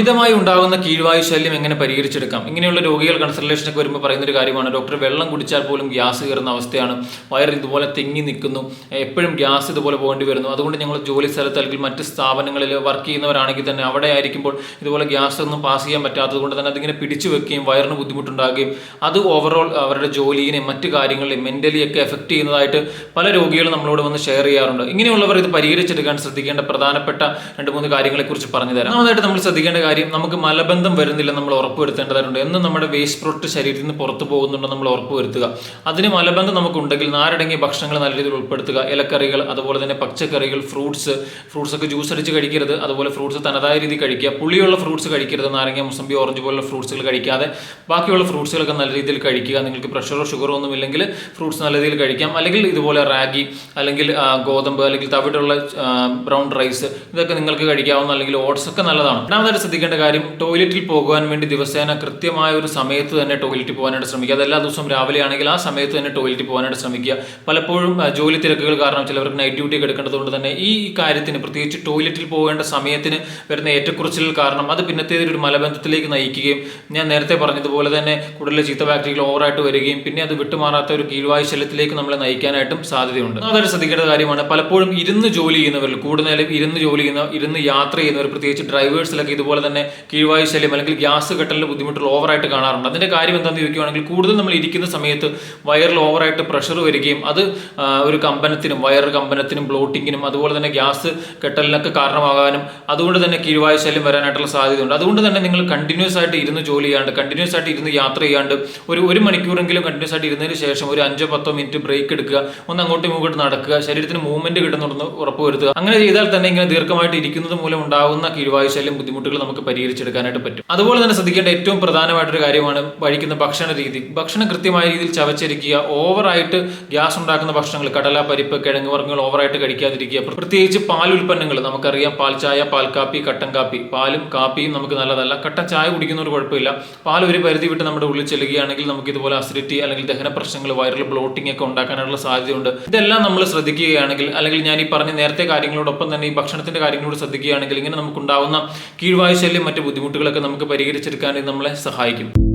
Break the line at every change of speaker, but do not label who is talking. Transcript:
അമിതമായി ഉണ്ടാകുന്ന കീഴ്വായു ശല്യം എങ്ങനെ പരിഹരിച്ചെടുക്കാം? ഇങ്ങനെയുള്ള രോഗികൾ കൺസൾട്ടേഷനൊക്കെ വരുമ്പോൾ പറയുന്ന ഒരു കാര്യമാണ് ഡോക്ടർ വെള്ളം കുടിച്ചാൽ പോലും ഗ്യാസ് കയറുന്ന അവസ്ഥയാണ് വയർ ഇതുപോലെ തെങ്ങി നിൽക്കുന്നു എപ്പോഴും ഗ്യാസ് ഇതുപോലെ പോകേണ്ടി വരുന്നു. അതുകൊണ്ട് ഞങ്ങൾ ജോലി സ്ഥലത്ത് അല്ലെങ്കിൽ മറ്റ് സ്ഥാപനങ്ങളിൽ വർക്ക് ചെയ്യുന്നവരാണെങ്കിൽ തന്നെ അവിടെ ആയിരിക്കുമ്പോൾ ഇതുപോലെ ഗ്യാസ് ഒന്നും പാസ് ചെയ്യാൻ പറ്റാത്തത് കൊണ്ട് തന്നെ അതിങ്ങനെ പിടിച്ചു വെക്കുകയും വയറിന് ബുദ്ധിമുട്ടുണ്ടാകുകയും അത് ഓവറോൾ അവരുടെ ജോലിയിനെ മറ്റ് കാര്യങ്ങളെയും മെന്റലി ഒക്കെ എഫക്റ്റ് ചെയ്യുന്നതായിട്ട് പല രോഗികളും നമ്മളോട് വന്ന് ഷെയർ ചെയ്യാറുണ്ട്. ഇങ്ങനെയുള്ളവർ ഇത് പരിഹരിച്ചെടുക്കാൻ ശ്രദ്ധിക്കേണ്ട പ്രധാനപ്പെട്ട രണ്ട് മൂന്ന് കാര്യങ്ങളെക്കുറിച്ച് പറഞ്ഞു തരാം ഒന്നാമതായിട്ട് നമ്മൾ ശ്രദ്ധിക്കേണ്ട കാര്യം നമുക്ക് മലബന്ധം വരുന്നില്ല നമ്മൾ ഉറപ്പുവരുത്തേണ്ടതായിട്ടുണ്ട്. എന്നും നമ്മുടെ വേസ്റ്റ് പ്രൊഡക്റ്റ് ശരീരത്തിൽ നിന്ന് പുറത്തു പോകുന്നുണ്ടോ നമ്മൾ ഉറപ്പുവരുത്തുക. അതിന് മലബന്ധം നമുക്കുണ്ടെങ്കിൽ നാരടങ്ങിയ ഭക്ഷണങ്ങൾ നല്ല രീതിയിൽ ഉൾപ്പെടുത്തുക. ഇലക്കറികൾ അതുപോലെ തന്നെ പച്ചക്കറികൾ ഫ്രൂട്ട്സ് ഫ്രൂട്ട്സ് ഒക്കെ ജ്യൂസ് അടിച്ച് കഴിക്കരുത്. അതുപോലെ ഫ്രൂട്ട്സ് തനതായ രീതിയിൽ കഴിക്കുക. പുളിയുള്ള ഫ്രൂട്ട്സ് കഴിക്കരുത്. നാരങ്ങ മുസമ്പി ഓറഞ്ച് പോലുള്ള ഫ്രൂട്ട്സുകൾ കഴിക്കാതെ ബാക്കിയുള്ള ഫ്രൂട്ട്സുകളൊക്കെ നല്ല രീതിയിൽ കഴിക്കുക. നിങ്ങൾക്ക് പ്രഷറോ ഷുഗറോ ഒന്നും ഇല്ലെങ്കിൽ ഫ്രൂട്ട്സ് നല്ല രീതിയിൽ കഴിക്കാം. അല്ലെങ്കിൽ ഇതുപോലെ റാഗി അല്ലെങ്കിൽ ഗോതമ്പ് അല്ലെങ്കിൽ തവിടുള്ള ബ്രൗൺ റൈസ് ഇതൊക്കെ നിങ്ങൾക്ക് കഴിക്കാവുന്ന അല്ലെങ്കിൽ ഓട്സ് ഒക്കെ നല്ലതാണ്. രണ്ടാമതായിട്ട് ശ്രദ്ധിക്കേണ്ട കാര്യം ടോയ്ലറ്റിൽ പോകുവാൻ വേണ്ടി ദിവസേന കൃത്യമായ ഒരു സമയത്ത് തന്നെ ടോയ്ലറ്റിൽ പോകാനായിട്ട് ശ്രമിക്കുക. അത് എല്ലാ ദിവസവും രാവിലെ ആണെങ്കിൽ ആ സമയത്ത് തന്നെ ടോയ്ലറ്റിൽ പോകാനായിട്ട് ശ്രമിക്കുക. പലപ്പോഴും ജോലി തിരക്കുകൾ കാരണം ചിലവർക്ക് നൈറ്റ് ഡ്യൂട്ടി എടുക്കേണ്ടതുകൊണ്ട് തന്നെ ഈ കാര്യത്തിന് പ്രത്യേകിച്ച് ടോയ്ലറ്റിൽ പോകേണ്ട സമയത്തിന് വരുന്ന ഏറ്റക്കുറച്ചിൽ കാരണം അത് പിന്നത്തേതിൽ ഒരു മലബന്ധത്തിലേക്ക് നയിക്കുകയും ഞാൻ നേരത്തെ പറഞ്ഞതുപോലെ തന്നെ കൂടുതൽ ചീത്ത ബാക്ടീരിയകൾ ഓവറായിട്ട് വരികയും പിന്നെ അത് വിട്ടുമാറാത്ത ഒരു കീഴ്വായു ശല്യത്തിലേക്ക് നമ്മളെ നയിക്കാനായിട്ടും സാധ്യതയുണ്ട്. അതായത് ശ്രദ്ധിക്കേണ്ട കാര്യമാണ്. പലപ്പോഴും ഇരുന്ന് ജോലി ചെയ്യുന്നവരിൽ കൂടുതലും ഇരുന്ന് ജോലി ചെയ്യുന്ന ഇരുന്ന് യാത്ര ചെയ്യുന്നവർ പ്രത്യേകിച്ച് ഡ്രൈവേഴ്സിലൊക്കെ ഇതുപോലെ തന്നെ കീഴ്വായു ശല്യം അല്ലെങ്കിൽ ഗ്യാസ് കെട്ടലിൽ ബുദ്ധിമുട്ടുകൾ ഓവറായിട്ട് കാണാറുണ്ട്. അതിന്റെ കാര്യം എന്താണെന്ന് ചോദിക്കുകയാണെങ്കിൽ കൂടുതൽ നമ്മൾ ഇരിക്കുന്ന സമയത്ത് വയറിൽ ഓവറായിട്ട് പ്രഷർ വരികയും അത് ഒരു കമ്പനത്തിനും വയർ കമ്പനത്തിനും ബ്ലോട്ടിങ്ങിനും അതുപോലെ തന്നെ ഗ്യാസ് കെട്ടലിനൊക്കെ കാരണമാകാനും അതുകൊണ്ട് തന്നെ കീഴ്വായു ശല്യം വരാനായിട്ടുള്ള സാധ്യതയുണ്ട്. അതുകൊണ്ട് തന്നെ നിങ്ങൾ കണ്ടിന്യൂസ് ആയിട്ട് ഇരുന്ന് ജോലി ചെയ്യാണ്ട് കണ്ടിന്യൂസ് ആയിട്ട് ഇരുന്ന് യാത്ര ചെയ്യാണ്ട് ഒരു ഒരു മണിക്കൂറെങ്കിലും കണ്ടിന്യൂസ് ആയിട്ട് ഇരുന്നതിന് ശേഷം ഒരു അഞ്ചോ പത്തോ മിനിറ്റ് ബ്രേക്ക് എടുക്കുക ഒന്ന് അങ്ങോട്ടും ഇങ്ങോട്ടും നടക്കുക ശരീരത്തിന് മൂവ്മെന്റ് കിട്ടുന്നുണ്ടെന്ന് ഉറപ്പുവരുത്തുക അങ്ങനെ ചെയ്താൽ തന്നെ ഇങ്ങനെ ദീർഘമായിട്ട് ഇരിക്കുന്നത് മൂലം ഉണ്ടാകുന്ന കീഴ്വായു ശല്യം ബുദ്ധിമുട്ടുകൾ നമുക്ക് പരിഹരിച്ചെടുക്കാനായിട്ട് പറ്റും. അതുപോലെ തന്നെ ശ്രദ്ധിക്കേണ്ട ഏറ്റവും പ്രധാനമായിട്ടൊരു കാര്യമാണ് കഴിക്കുന്ന ഭക്ഷണ രീതി. ഭക്ഷണം കൃത്യമായ രീതിയിൽ ചവച്ചരിക്കുക ഓവറായിട്ട് ഗ്യാസ് ഉണ്ടാക്കുന്ന ഭക്ഷണങ്ങൾ കടല പരിപ്പ് കിഴങ്ങ് വർഗങ്ങൾ ഓവറായിട്ട് കഴിക്കാതിരിക്കുക പ്രത്യേകിച്ച് പാൽ ഉൽപ്പന്നങ്ങൾ നമുക്കറിയാം. പാൽ ചായ പാൽ കാപ്പി കട്ടൻ കാപ്പി. പാലും കാപ്പിയും നമുക്ക് നല്ലതല്ല. കട്ടൻ ചായ കുടിക്കുന്നവർ കുഴപ്പമില്ല. പാൽ ഒരു പരിധി വിട്ട് നമ്മുടെ ഉള്ളിൽ ചെല്ലുകയാണെങ്കിൽ നമുക്ക് ഇതുപോലെ അസിഡിറ്റി അല്ലെങ്കിൽ ദഹന പ്രശ്നങ്ങൾ വൈറൽ ബ്ലോട്ടിംഗ് ഒക്കെ ഉണ്ടാക്കാനുള്ള സാധ്യതയുണ്ട്. ഇതെല്ലാം നമ്മൾ ശ്രദ്ധിക്കുകയാണെങ്കിൽ അല്ലെങ്കിൽ ഞാൻ ഈ പറഞ്ഞ നേരത്തെ കാര്യങ്ങളോടൊപ്പം തന്നെ ഈ ഭക്ഷണത്തിന്റെ കാര്യങ്ങളോട് ശ്രദ്ധിക്കുകയാണെങ്കിൽ ഇങ്ങനെ നമുക്കുണ്ടാവുന്ന കീഴ്വായു ശല്യം മറ്റു ബുദ്ധിമുട്ടുകളൊക്കെ നമുക്ക് പരിഹരിച്ചെടുക്കാൻ നമ്മളെ സഹായിക്കും.